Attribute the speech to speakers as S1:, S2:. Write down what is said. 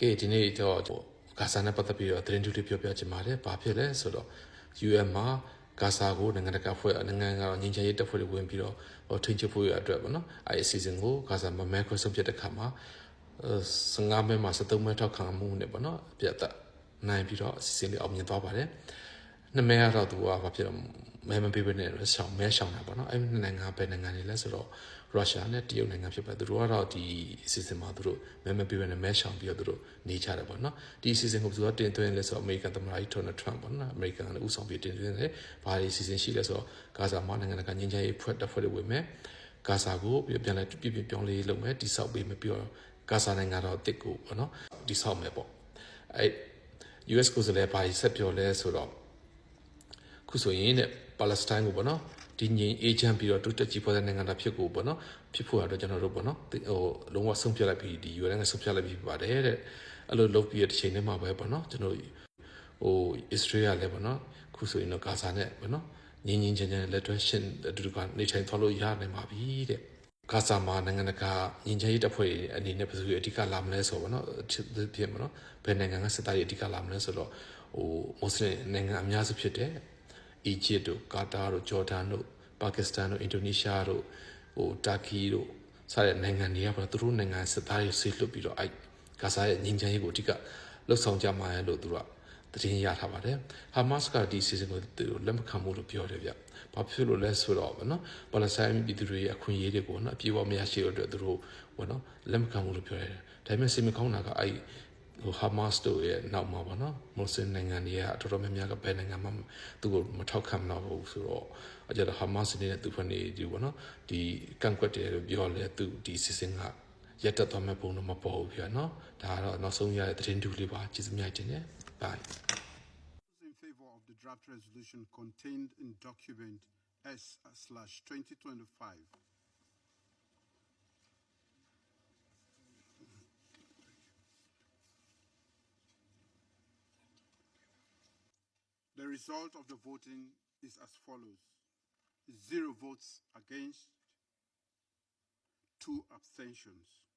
S1: ကဲဒီနေ့တော့ဂါဇာနဲ့ပတ်သက်ပြီးတော့သတင်းတူတွေပြောပြချင်ပါတယ်။ဘာဖြစ်လဲဆိုတော့ UN မှာဂါဇာကိုနိုင်ငံတကာဖွဲ့နိုင်ငံကတော့ငြိမ်းချမ်းရေးတပ်ဖွဲ့တွေဝင်ပြီးတော့ဟိုထိန်းချုပ်ဖို့ရအတွက်ပေါ့နော်။အဲဒီအစီအစဉ်ကိုဂါဇာမှာမဲခွဲဆုံးဖြတ်တဲ့ခါမှာ15မဲမှာ73မဲထောက်ခံမှုနဲ့ပေါ့နော်။ပြတ်သက်နိုင်ပြီးတော့အစီအစဉ်လေးအောင်မြင်သွားပါတယ်။နှစ်မဲကတော့သူကဘာဖြစ်တော့ မဲမပေးဘဲနဲ့ရှောင်းမဲရှောင်းတာပေါ့နော်။အဲဒီနိုင်ငံပဲနိုင်ငံတွေလဲဆိုတော့ရုရှားနဲ့တရုတ်နိုင်ငံဖြစ်ပါတယ်သူတို့ကတော့ဒီအစီအစဉ်မှာသူတို့မဲမပေးဘဲနဲ့မဲရှောင်ပြီးတော့သူတို့နေကြတယ်ပေါ့နော်ဒီအစီအစဉ်ကိုသူကတင်သွင်းလဲဆိုတော့အမေရိကန်သမ္မတကြီးဒေါ်နယ်ထရန့်ပေါ့နော်အမေရိကန်ကလည်းဥဆောင်ပြီးတင်သွင်းတယ်ဘာဒီအစီအစဉ်ရှိလဲဆိုတော့ဂါဇာမှာနိုင်ငံတကာငြိမ်းချမ်းရေးဖွဲ့တပ်ဖွဲ့တွေဝင်မယ်ဂါဇာကိုပြန်လဲပြပြပြောင်းလဲလုပ်မယ်တိဆောက်ပေးမယ်ပြီးတော့ဂါဇာနိုင်ငံတော်တစ်ကိုပေါ့နော်တိဆောက်မယ်ပေါ့အဲ US ကိုဆိုလဲဘာဆက်ပြောလဲဆိုတော့ ခုဆိုရင်တဲ့ပါလက်စတိုင်းကိုပေါ့နော်ဒီငြိမ်အေဂျင့်ပြီးတော့တိုးတက်ကြီးပေါ်တဲ့နိုင်ငံသားဖြစ်ကိုပေါ့နော်ဖြစ်ဖို့အတွက်ကျွန်တော်တို့ပေါ့နော်ဟိုလုံးဝဆုံးဖြတ်လိုက်ပြီးဒီ UN ကဆုံးဖြတ်လိုက်ပြီးပါတယ်တဲ့အဲ့လိုလုပ်ပြီးတဲ့ချိန်ထဲမှာပဲပေါ့နော်ကျွန်တော်ဟို Israel လည်းပေါ့နော်ခုဆိုရင်တော့ဂါဇာနဲ့ပေါ့နော်ငြင်းငြင်းချင်ချင်လက်တွဲရှင်အတူတူကနေထိုင်သွားလို့ရနိုင်ပါပြီတဲ့ဂါဇာမှာနိုင်ငံတကာငြင်းချင်ရေးတပ်ဖွဲ့အနေနဲ့ဘယ်သူအဓိကလာမလဲဆိုတော့ပေါ့နော်ဖြစ်ပေါ့နော်ဘယ်နိုင်ငံကစစ်သားတွေအဓိကလာမလဲဆိုတော့ဟိုမွတ်စလင်နိုင်ငံအများစုဖြစ်တဲ့ အီဂျစ်တို့ကာတာတို့ဂျော်ဒန်တို့ပါကစ္စတန်တို့အင်ဒိုနီးရှားတို့ဟိုတာကီတို့စတဲ့နိုင်ငံတွေကပေါ့သူတို့နိုင်ငံစစ်သားတွေဆေးလွတ်ပြီးတော့အဲဂါဇာရဲ့ငြိမ်းချမ်းရေးကိုအဓိကလှုပ်ဆောင်ကြမှာလို့သူတို့ကသတင်းရထားပါတယ်ဟာမတ်စ်ကဒီစီစဉ်ကိုသူတို့လက်မခံဘူးလို့ပြောတယ်ဗျဘာဖြစ်လို့လဲဆိုတော့ဗောနော်ပါလက်စတိုင်းပြည်သူတွေရဲ့အခွင့်အရေးတွေကိုနော်အပြည့်အဝမရရှိတဲ့အတွက်သူတို့ဗောနော်လက်မခံဘူးလို့ပြောတယ်ဒါပေမဲ့စိတ်မကောင်းတာကအဲ ဟိုဟာမတ်စ်တို့ရဲ့နောက်မှာပေါ့နော်မွတ်စလင်နိုင်ငံတွေကတော်တော်များများကဘယ်နိုင်ငံမှသူ့ကိုမထောက်ခံတော့ဘူးဆိုတော့အကြတော့ဟာမတ်စ်နေတဲ့သူဖက်နေဒီပေါ့နော်ဒီကန့်ကွက်တယ်လို့ပြောလဲသူဒီစစ်စင်ကရက်တက်သွားမဲ့ပုံတော့မပေါ်ဘူးပြောနော်ဒါကတော့နောက်ဆုံးရတဲ့သတင်းတူလေးပါကျေးဇူးများတင်တယ် bye
S2: in favor of the draft resolution contained in document S/2025 result of the voting is as follows. Zero votes against, two abstentions.